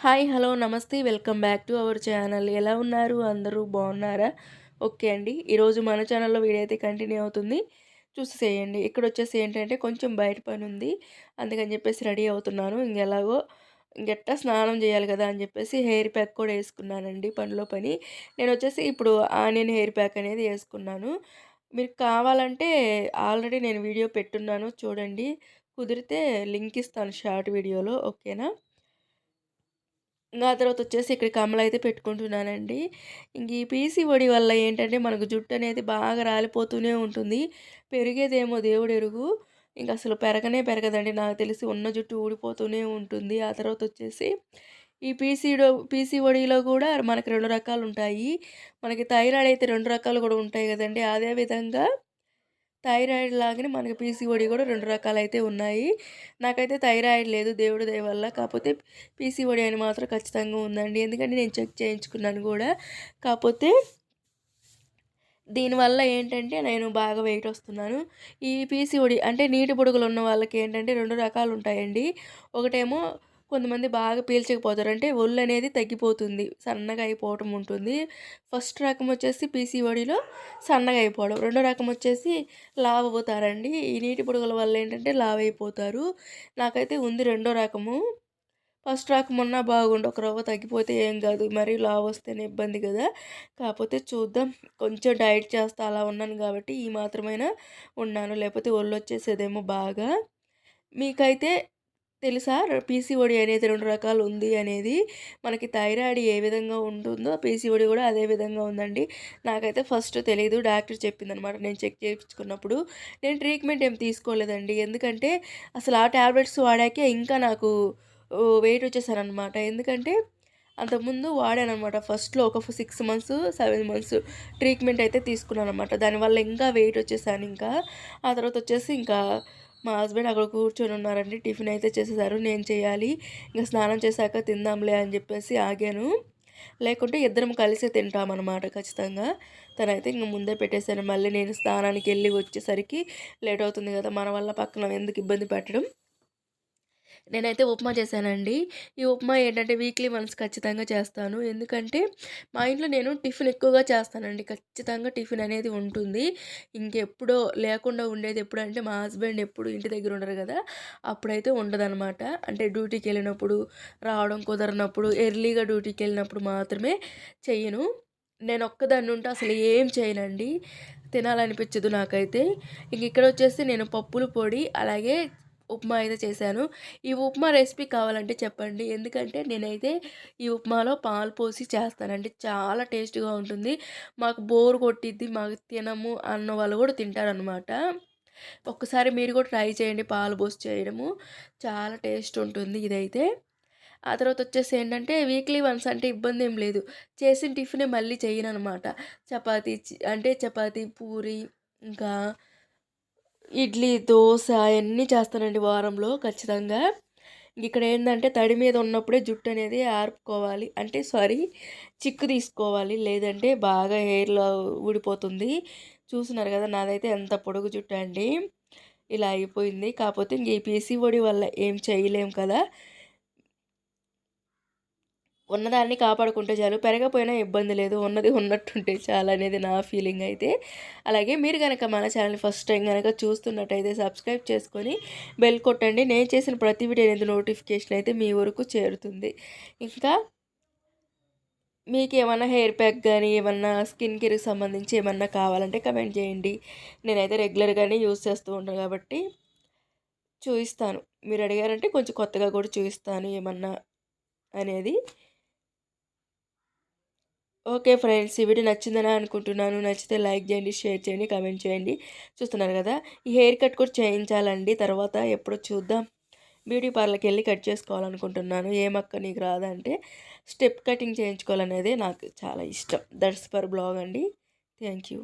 Hi hello నమస్తే welcome back to our channel. ఎలా ఉన్నారు? అందరూ బాగున్నారా? ఓకే అండి. ఈరోజు మన ఛానల్లో వీడియో అయితే కంటిన్యూ అవుతుంది. చూసి చేయండి ఇక్కడ వచ్చేసి ఏంటంటే కొంచెం బయట పని ఉంది. అందుకని చెప్పేసి రెడీ అవుతున్నాను. ఇంకెలాగో ఇంకెట్టా స్నానం చేయాలి కదా అని చెప్పేసి హెయిర్ ప్యాక్ కూడా వేసుకున్నానండి పనిలో పని. నేను వచ్చేసి ఇప్పుడు ఆనియన్ హెయిర్ ప్యాక్ అనేది వేసుకున్నాను. మీరు కావాలంటే ఆల్రెడీ నేను వీడియో పెట్టున్నాను. చూడండి. కుదిరితే లింక్ ఇస్తాను షార్ట్ వీడియోలో. ఓకేనా? ఇంకా తర్వాత వచ్చేసి ఇక్కడ కమ్మలు అయితే పెట్టుకుంటున్నానండి. ఇంక ఈ పీసీఓడి వల్ల ఏంటంటే మనకు జుట్టు అనేది బాగా రాలిపోతూనే ఉంటుంది. పెరిగేదేమో దేవుడు ఎరుగు. ఇంక అసలు పెరగనే పెరగదండి. నాకు తెలిసి ఉన్న జుట్టు ఊడిపోతూనే ఉంటుంది. ఆ తర్వాత వచ్చేసి ఈ పీసీడో పీసీఓడిలో కూడా మనకి రెండు రకాలు ఉంటాయి. మనకి థైరాయిడ్ అయితే రెండు రకాలు కూడా ఉంటాయి కదండి. అదేవిధంగా థైరాయిడ్ లాగానే మనకి పీసీఓడి కూడా రెండు రకాలు అయితే ఉన్నాయి. నాకైతే థైరాయిడ్ లేదు దేవుడి దయ వల్ల. కాకపోతే పీసీఓడి అని మాత్రం ఖచ్చితంగా ఉందండి. ఎందుకంటే నేను చెక్ చేయించుకున్నాను కూడా. కాకపోతే దీనివల్ల ఏంటంటే నేను బాగా వెయిట్ వస్తున్నాను. ఈ పీసీఓడి అంటే నీటి పొడుగులు ఉన్న వాళ్ళకి ఏంటంటే రెండు రకాలు ఉంటాయండి. ఒకటేమో కొంతమంది బాగా పీల్చకపోతారు. అంటే ఒళ్ళు అనేది తగ్గిపోతుంది సన్నగా అయిపోవటం ఉంటుంది. ఫస్ట్ రకం వచ్చేసి పీసీఓడిలో సన్నగా అయిపోవడం. రెండో రకం వచ్చేసి లావ్ అవుతారండి ఈ నీటి పొడుగుల వల్ల ఏంటంటే లావ్ అయిపోతారు నాకైతే ఉంది రెండో రకము. ఫస్ట్ రకం ఉన్నా బాగుండు ఒక రవ్వ తగ్గిపోతే ఏం కాదు. మరి లావ్ వస్తేనే ఇబ్బంది కదా. కాకపోతే చూద్దాం. కొంచెం డైట్ చేస్తా అలా ఉన్నాను కాబట్టి ఈ మాత్రమైనా ఉన్నాను. లేకపోతే ఒళ్ళు వచ్చేసేదేమో బాగా. మీకైతే తెలుసా? పీసీఓడి అనేది రెండు రకాలు ఉంది అనేది. మనకి థైరాయిడ్ ఏ విధంగా ఉంటుందో పీసీఓడి కూడా అదే విధంగా ఉందండి. నాకైతే ఫస్ట్ తెలియదు డాక్టర్ చెప్పిందనమాట. నేను చెక్ చేయించుకున్నప్పుడు. నేను ట్రీట్మెంట్ ఏం తీసుకోలేదండి. ఎందుకంటే అసలు ఆ ట్యాబ్లెట్స్ వాడాకే ఇంకా నాకు వెయిట్ వచ్చేసానమాట ఎందుకంటే అంతకుముందు వాడానమాట ఫస్ట్లో ఒక six months seven months treatment అయితే తీసుకున్నాను అనమాట దానివల్ల ఇంకా వెయిట్ వచ్చేసాను ఇంకా. ఆ తర్వాత వచ్చేసి ఇంకా మా హస్బెండ్ అక్కడ కూర్చొని ఉన్నారండి. టిఫిన్ అయితే చేసేసారు. నేను చేయాలి. ఇంకా స్నానం చేశాక తిందాంలే అని చెప్పేసి ఆగాను. లేకుంటే ఇద్దరం కలిసే తింటామన్నమాట ఖచ్చితంగా. తనైతే ఇంక ముందే పెట్టేశాను. మళ్ళీ నేను స్నానానికి వెళ్ళి వచ్చేసరికి లేట్ అవుతుంది కదా. మన వల్ల పక్కన ఎందుకు ఇబ్బంది పెట్టడం? నేనైతే ఉప్మా చేశానండి. ఈ ఉప్మా ఏంటంటే వీక్లీ వన్స్ ఖచ్చితంగా చేస్తాను. ఎందుకంటే మా ఇంట్లో నేను టిఫిన్ ఎక్కువగా చేస్తానండి. ఖచ్చితంగా టిఫిన్ అనేది ఉంటుంది. ఇంకెప్పుడో లేకుండా ఉండేది ఎప్పుడంటే మా హస్బెండ్ ఎప్పుడు ఇంటి దగ్గర ఉండరు కదా అప్పుడైతే ఉండదనమాట అంటే డ్యూటీకి వెళ్ళినప్పుడు రావడం కుదరనప్పుడు ఎర్లీగా డ్యూటీకి వెళ్ళినప్పుడు మాత్రమే చెయ్యను. నేను ఒక్కదాన్ని ఉంటే అసలు ఏం చేయనండి. తినాలనిపించదు నాకైతే. ఇంక ఇక్కడ వచ్చేసి నేను పప్పుల పొడి అలాగే ఉప్మా అయితే చేశాను. ఈ ఉప్మా రెసిపీ కావాలంటే చెప్పండి. ఎందుకంటే నేనైతే ఈ ఉప్మాలో పాలు పోసి చేస్తానండి. చాలా టేస్ట్గా ఉంటుంది. మాకు బోర్ కొట్టిద్ది మాకు తినము అన్న వాళ్ళు కూడా తింటారనమాట ఒక్కసారి మీరు కూడా ట్రై చేయండి పాలు పోసి చేయడము. చాలా టేస్ట్ ఉంటుంది ఇదైతే. ఆ తర్వాత వచ్చేసి ఏంటంటే వీక్లీ వన్స్ అంటే ఇబ్బంది ఏం లేదు. చేసిన టిఫినే మళ్ళీ చేయను అనమాట చపాతీ అంటే చపాతీ పూరి ఇంకా ఇడ్లీ దోశ అవన్నీ చేస్తానండి వారంలో ఖచ్చితంగా. ఇక్కడ ఏంటంటే తడి మీద ఉన్నప్పుడే జుట్టు అనేది ఆర్పుకోవాలి. అంటే సారీ చిక్కు తీసుకోవాలి. లేదంటే బాగా హెయిర్లో ఊడిపోతుంది. చూస్తున్నారు కదా నాదైతే ఎంత పొడుగు జుట్టు అండి. ఇలా అయిపోయింది. కాకపోతే ఇంక ఈ పీసీ వల్ల ఏం చేయలేం కదా. ఉన్నదాన్ని కాపాడుకుంటే చాలు పెరగపోయినా ఇబ్బంది లేదు ఉన్నది ఉన్నట్టుంటే చాలు అనేది నా ఫీలింగ్ అయితే. అలాగే మీరు కనుక మన ఛానల్ ఫస్ట్ టైం కనుక చూస్తున్నట్టయితే సబ్స్క్రైబ్ చేసుకొని బెల్ కొట్టండి. నేను చేసిన ప్రతి వీడియో అనేది నోటిఫికేషన్ అయితే మీ వరకు చేరుతుంది. ఇంకా మీకు ఏమన్నా హెయిర్ ప్యాక్ కానీ ఏమన్నా స్కిన్ కేర్కి సంబంధించి ఏమన్నా కావాలంటే కమెంట్ చేయండి. నేనైతే రెగ్యులర్గానే యూస్ చేస్తూ ఉంటాను కాబట్టి చూపిస్తాను. మీరు అడిగారంటే కొంచెం కొత్తగా కూడా చూపిస్తాను ఏమన్నా అనేది. ఓకే ఫ్రెండ్స్ ఈ వీడియో నచ్చిందని అనుకుంటున్నాను. నచ్చితే లైక్ చేయండి షేర్ చేయండి కామెంట్ చేయండి. చూస్తున్నారు కదా ఈ హెయిర్ కట్ కూడా చేయించాలండి. తర్వాత ఎప్పుడో చూద్దాం. బ్యూటీ పార్లర్కి వెళ్ళి కట్ చేసుకోవాలనుకుంటున్నాను. ఏమక్క నీకు రాదంటే స్టెప్ కటింగ్ చేయించుకోవాలనేది నాకు చాలా ఇష్టం. దట్స్ ఫర్ బ్లాగ్ అండి. Thank you.